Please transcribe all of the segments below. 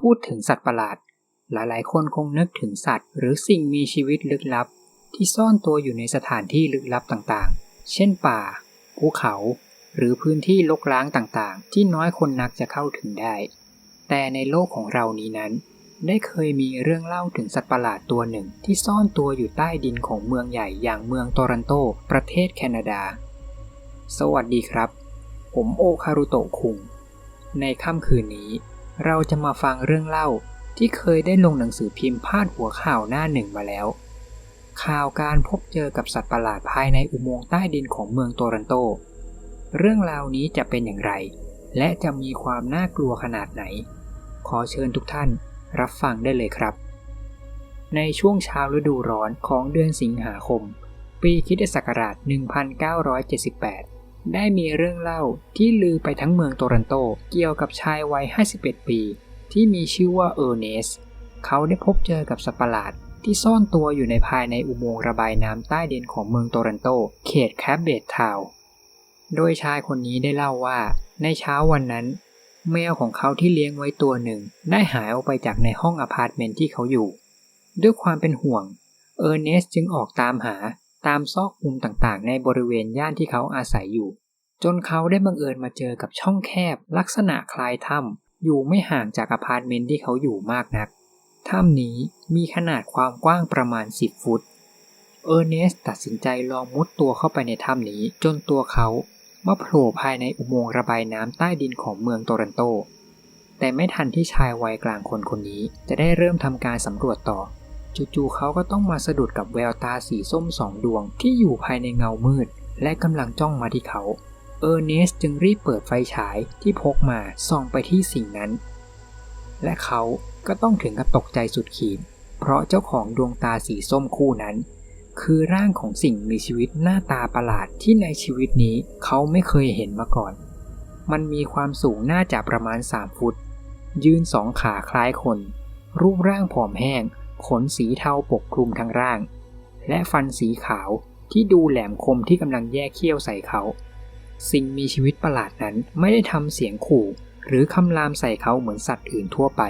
พูดถึงสัตว์ประหลาด หลายๆ คนคงนึกถึงสัตว์ หรือสิ่งมีชีวิตลึกลับ ที่ซ่อนตัวอยู่ในสถานที่ลึกลับต่างๆ เช่นป่า ภูเขา หรือพื้นที่ลกล้างต่างๆ ที่น้อยคนนักจะเข้าถึงได้ แต่ในโลกของเรานี้นั้น ได้เคยมีเรื่องเล่าถึงสัตว์ประหลาดตัวหนึ่งที่ซ่อนตัวอยู่ใต้ดินของเมืองใหญ่อย่างเมืองโตรันโต ประเทศแคนาดา สวัสดีครับ ผมโอคารุโตะคุงในค่ำคืนนี้ เราจะมาฟังเรื่องเล่าที่เคยได้ลงหนังสือพิมพ์พาดหัวข่าวหน้าหนึ่งมาแล้ว ข่าวการพบเจอกับสัตว์ประหลาดภายในอุโมงค์ใต้ดินของเมืองโตรันโต เรื่องราวนี้จะเป็นอย่างไร และจะมีความน่ากลัวขนาดไหน ขอเชิญทุกท่านรับฟังได้เลยครับ ในช่วงเช้าฤดูร้อนของเดือนสิงหาคม ปีคิศักราช 1978 ได้มีเรื่องเล่าที่ลือไปทั้งเมืองโตรันโตเกี่ยวกับชายวัย 51 ปี ที่มีชื่อว่าเออร์เนส เขาได้พบเจอกับสัตว์ประหลาดที่ซ่อนตัวอยู่ในภายในอุโมงค์ระบายน้ำใต้ดินของเมืองโตรันโต เขตแคปเบดทาวโดยชายคนนี้ได้เล่าว่า ในเช้าวันนั้น แมวของเขาที่เลี้ยงไว้ตัวหนึ่ง ได้หายออกไปจากในห้องอพาร์ตเมนต์ที่เขาอยู่ ด้วยความเป็นห่วง เออร์เนสจึงออกตามหา ตามซอกมุมต่างๆ ในบริเวณย่านที่เขาอาศัยอยู่ จนเขาได้บังเอิญมาเจอกับช่องแคบ ลักษณะคล้ายถ้ำอยู่ไม่ห่างจากอพาร์ตเมนต์ที่เขาอยู่มากนัก ถ้ำนี้มีขนาดความกว้างประมาณ 10 ฟุต เออร์เนสตัดสินใจลองมุดตัวเข้าไปในถ้ำนี้ จนตัวเขามาโผล่ภายในอุโมงค์ระบายน้ำใต้ดินของเมืองโตรันโต แต่ไม่ทันที่ชายวัยกลางคนคนนี้จะได้เริ่มทำการสำรวจต่อ จู่ๆเขาก็ต้องมาสะดุดกับแววตาสีส้มสองดวงที่อยู่ภายในเงามืด และกำลังจ้องมาที่เขา เออร์เนสจึงรีบเปิดไฟฉายที่พกมาส่องไปที่สิ่งนั้น และเขาก็ต้องถึงกับตกใจสุดขีด เพราะเจ้าของดวงตาสีส้มคู่นั้น คือร่างของสิ่งมีชีวิตหน้าตาประหลาดที่ในชีวิตนี้เขาไม่เคยเห็นมาก่อน มันมีความสูงน่าจะประมาณ3ฟุต ยืนสองขาคล้ายคน รูปร่างผอมแห้ง ขนสีเทาปกคลุมทั้งร่าง และฟันสีขาวที่ดูแหลมคมที่กำลังแยกเขี้ยวใส่เขา สิ่งมีชีวิตประหลาดนั้นไม่ได้ทำเสียงขู่ หรือคำรามใส่เขาเหมือนสัตว์อื่นทั่วไป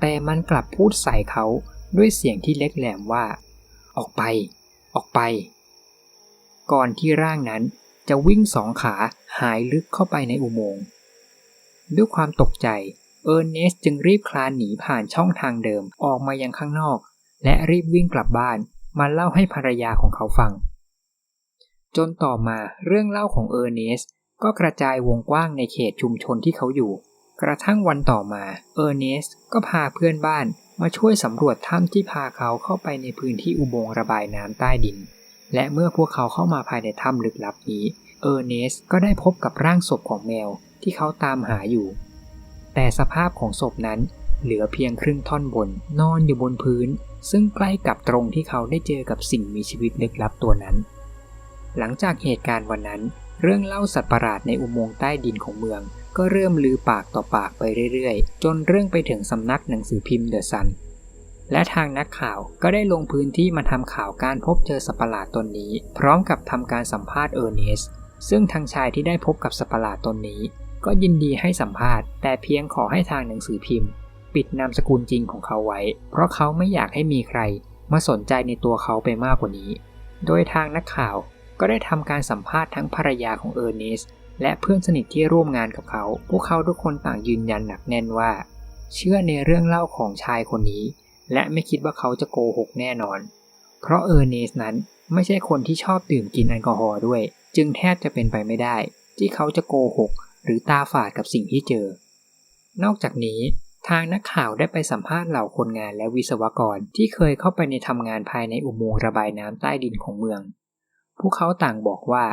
แต่มันกลับพูดใส่เขาด้วยเสียงที่เล็กแหลมว่า ออกไป ออกไป ก่อนที่ร่างนั้นจะวิ่งสองขาหายลึกเข้าไปในอุโมงค์ด้วยความตกใจ เออร์เนสจึงรีบคลานหนีผ่านช่องทางเดิมออกมายังข้างนอก และรีบวิ่งกลับบ้านมาเล่าให้ภรรยาของเขาฟัง จนต่อมาเรื่องเล่าของเออร์เนสก็กระจายวงกว้างในเขตชุมชนที่เขาอยู่ กระทั่งวันต่อมาเออร์เนสก็พาเพื่อนบ้านมาช่วยสำรวจถ้ำที่พาเขาเข้าไปในพื้นที่อุโมงค์ระบายน้ำใต้ดิน และเมื่อพวกเขาเข้ามาภายในถ้ำลึกลับนี้ เออร์เนสก็ได้พบกับร่างศพของแมวที่เขาตามหาอยู่ แต่สภาพของศพนั้นเหลือเพียงครึ่งท่อนบนนอนอยู่บนพื้น ซึ่งใกล้กับตรงที่เขาได้เจอกับสิ่งมีชีวิตลึกลับตัวนั้น หลังจากเหตุการณ์วันนั้น เรื่องเล่าสัตว์ประหลาดในอุโมงค์ใต้ดินของเมือง ก็เริ่มลือปากต่อปากไปเรื่อยๆ จนเรื่องไปถึงสำนักหนังสือพิมพ์เดอะซันและทางนักข่าวก็ได้ลงพื้นที่มาทำข่าวการพบเจอสัตว์ประหลาดตนนี้ พร้อมกับทำการสัมภาษณ์เออร์เนสซึ่งทางชายที่ได้พบกับสัตว์ประหลาดตนนี้ ก็ยินดีให้สัมภาษณ์แต่เพียงขอให้ทางหนังสือพิมพ์ ปิดนามสกุลจริงของเขาไว้ เพราะเขาไม่อยากให้มีใคร มาสนใจในตัวเขาไปมากกว่านี้ โดยทางนักข่าวก็ได้ทำการสัมภาษณ์ทั้งภรรยาของเออร์เนสและเพื่อนสนิทที่ร่วมงานกับเขา พวกเขาทุกคนต่างยืนยันหนักแน่นว่า เชื่อในเรื่องเล่าของชายคนนี้ และไม่คิดว่าเขาจะโกหกแน่นอน เพราะเออร์เนสนั้นไม่ใช่คนที่ชอบดื่มกินแอลกอฮอล์ด้วย จึงแทบจะเป็นไปไม่ได้ ที่เขาจะโกหก หรือตาฝาดกับสิ่งที่เจอ นอกจากนี้ทางนักข่าวได้ไปสัมภาษณ์เหล่าคนงานและวิศวกรที่เคยเข้าไปในทำงานภายในอุโมงค์ระบายน้ำใต้ดินของเมือง พวกเขาต่างบอกว่า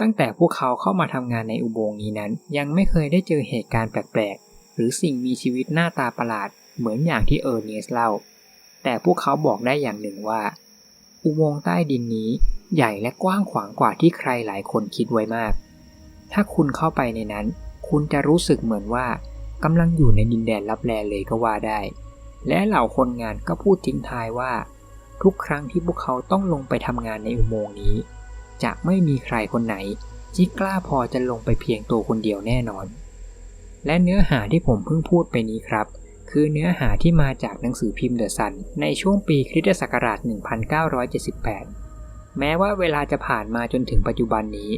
ตั้งแต่พวกเขาเข้ามาทำงานในอุโมงค์นี้นั้น ยังไม่เคยได้เจอเหตุการณ์แปลกๆ หรือสิ่งมีชีวิตหน้าตาประหลาด เหมือนอย่างที่เออร์เนสเล่า แต่พวกเขาบอกได้อย่างหนึ่งว่า อุโมงค์ใต้ดินนี้ ใหญ่และกว้างขวางกว่าที่ใครหลายคนคิดไว้มาก ถ้าคุณเข้าไปในนั้น คุณจะรู้สึกเหมือนว่ากำลังอยู่ในดินแดนลับแลเลยก็ว่าได้ และเหล่าคนงานก็พูดทิ้งท้ายว่า ทุกครั้งที่พวกเขาต้องลงไปทำงานในอุโมงค์นี้ จะไม่มีใครคนไหนที่กล้าพอจะลงไปเพียงตัวคนเดียวแน่นอน และเนื้อหาที่ผมเพิ่งพูดไปนี้ครับ คือเนื้อหาที่มาจากหนังสือพิมพ์เดอะซันในช่วงปีคริสตศักราช 1978 แม้ว่าเวลาจะผ่านมาจนถึงปัจจุบันนี้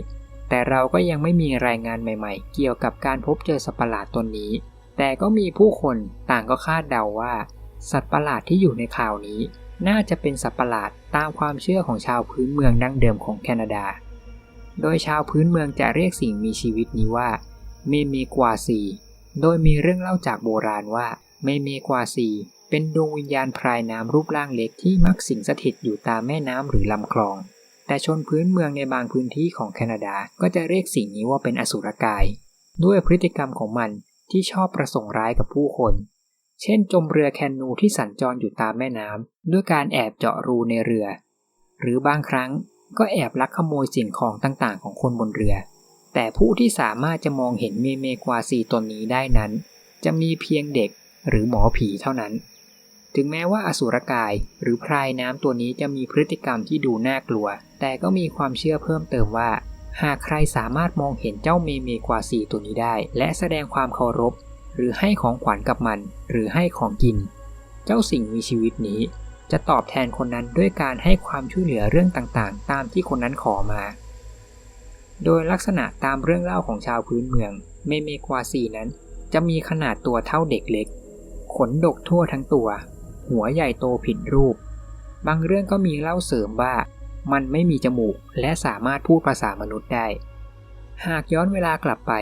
แต่เราก็ยังไม่มีรายงานใหม่ๆ เกี่ยวกับการพบเจอสัตว์ประหลาดตนนี้ แต่ก็มีผู้คนต่างก็คาดเดาว่า สัตว์ประหลาดที่อยู่ในข่าวนี้ น่าจะเป็นสัตว์ประหลาดตามความเชื่อของชาวพื้นเมืองดั้งเดิมของแคนาดา โดยชาวพื้นเมืองจะเรียกสิ่งมีชีวิตนี้ว่าเมเมกวาซี โดยมีเรื่องเล่าจากโบราณว่าเมเมกวาซี เป็นดวงวิญญาณพรายน้ำรูปร่างเล็กที่มักสิงสถิตอยู่ตามแม่น้ำหรือลำคลอง แต่ชนพื้นเมืองในบางพื้นที่ของแคนาดาก็จะเรียกสิ่งนี้ว่าเป็นอสุรกาย ด้วยพฤติกรรมของมันที่ชอบประสงค์ร้ายกับผู้คน เช่น จมเรือแคนูที่สัญจรอยู่ตามแม่น้ำด้วยการแอบเจาะรูในเรือ หรือบางครั้งก็แอบลักขโมยสิ่งของต่างๆ ของคนบนเรือ แต่ผู้ที่สามารถจะมองเห็นเมเมกวาซีตนนี้ได้นั้น จะมีเพียงเด็กหรือหมอผีเท่านั้น ถึงแม้ว่าอสุรกายหรือพรายน้ำตัวนี้จะมีพฤติกรรมที่ดูน่ากลัว แต่ก็มีความเชื่อเพิ่มเติมว่า หากใครสามารถมองเห็นเจ้าเมเมกวาซีตัวนี้ได้ และแสดงความเคารพ หรือให้ของขวัญกับมัน หรือให้ของกิน เจ้าสิ่งมีชีวิตนี้ จะตอบแทนคนนั้นด้วยการให้ความช่วยเหลือเรื่องต่างๆ ตามที่คนนั้นขอมา โดยลักษณะตามเรื่องเล่าของชาวพื้นเมือง เมเมกวาซีนั้น จะมีขนาดตัวเท่าเด็กเล็ก ขนดกทั่วทั้งตัว หัวใหญ่โตผิดรูป บางเรื่องก็มีเล่าเสริมว่ามันไม่มีจมูกและสามารถพูดภาษามนุษย์ได้ หากย้อนเวลากลับไป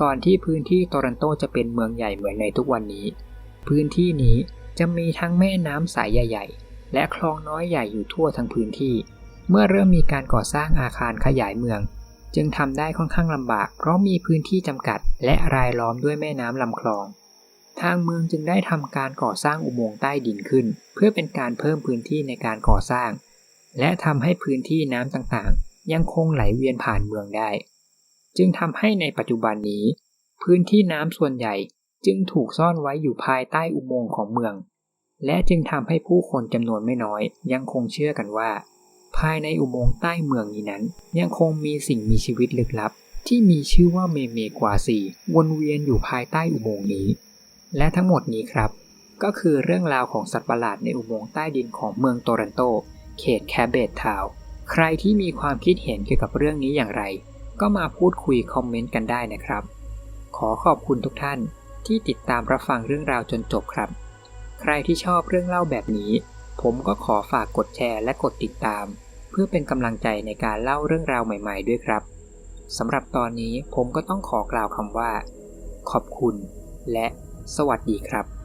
ก่อนที่พื้นที่โตรันโตจะเป็นเมืองใหญ่เหมือนในทุกวันนี้ พื้นที่นี้จะมีทั้งแม่น้ำสายใหญ่ ๆ และคลองน้อยใหญ่อยู่ทั่วทั้งพื้นที่ เมื่อเริ่มมีการก่อสร้างอาคารขยายเมือง จึงทำได้ค่อนข้างลำบาก เพราะมีพื้นที่จำกัด และรายล้อมด้วยแม่น้ำลำคลอง ทางเมืองจึงได้ทำการก่อสร้างอุโมงค์ใต้ดินขึ้น เพื่อเป็นการเพิ่มพื้นที่ในการก่อสร้าง และทำให้พื้นที่น้ำต่างๆ ยังคงไหลเวียนผ่านเมืองได้ จึงทำให้ในปัจจุบันนี้ พื้นที่น้ำส่วนใหญ่จึงถูกซ่อนไว้อยู่ภายใต้อุโมงค์ของเมือง และจึงทำให้ผู้คนจำนวนไม่น้อย ยังคงเชื่อกันว่า ภายในอุโมงค์ใต้เมืองนี้นั้น ยังคงมีสิ่งมีชีวิตลึกลับ ที่มีชื่อว่าเมเมกวาซีวนเวียนอยู่ภายใต้อุโมงค์นี้ และทั้งหมดนี้ครับ ก็คือเรื่องราวของสัตว์ประหลาดในอุโมงค์ใต้ดินของเมืองโตรันโต เขตแคเบตทาวใครที่มีความคิดเห็นเกี่ยวกับเรื่องนี้อย่างไร ก็มาพูดคุยคอมเมนต์กันได้นะครับ ขอขอบคุณทุกท่านที่ติดตามรับฟังเรื่องราวจนจบครับ ใครที่ชอบเรื่องเล่าแบบนี้ ผมก็ขอฝากกดแชร์และกดติดตาม เพื่อเป็นกำลังใจในการเล่าเรื่องราวใหม่ ๆ ด้วยครับสำหรับตอนนี้ผมก็ต้องขอกล่าวคำว่า ขอบคุณ และ สวัสดีครับ